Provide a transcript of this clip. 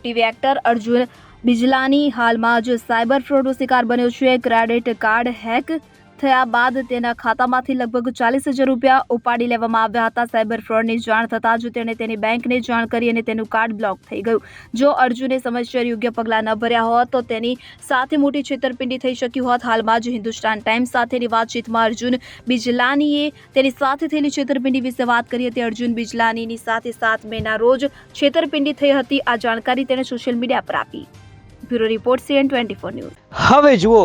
TV actor Arjun બિજલાની હાલમાં જ cyber ફ્રોડનો શિકાર બન્યો છે. ક્રેડિટ કાર્ડ હેક થયા બાદ તેના ખાતામાંથી લગભગ ચાલીસ હજાર રૂપિયા ઉપાડી લેવામાં આવ્યા હતા. સાયબર ફ્રોડની જાણ થતાં જ તેણે તેની બેંકને જાણ કરી અને તેનું કાર્ડ બ્લોક થઈ ગયું. જો અર્જુને સમયસર યોગ્ય પગલાં ન ભર્યા હોત, તો તેની સાથે મોટી છેતરપિંડી થઈ શકી હોત. હાલમાં જ હિન્દુસ્તાન ટાઈમ્સ સાથેની વાતચીતમાં અર્જુન બિજલાનીએ તેની સાથે થયેલી છેતરપિંડી વિશે વાત કરી હતી. અર્જુન બિજલાનીની સાથે સાત મેના રોજ છેતરપિંડી થઈ હતી. આ જાણકારી તેણે સોશિયલ મીડિયા પર આપી. Bureau report CN twenty four news. હવે જુઓ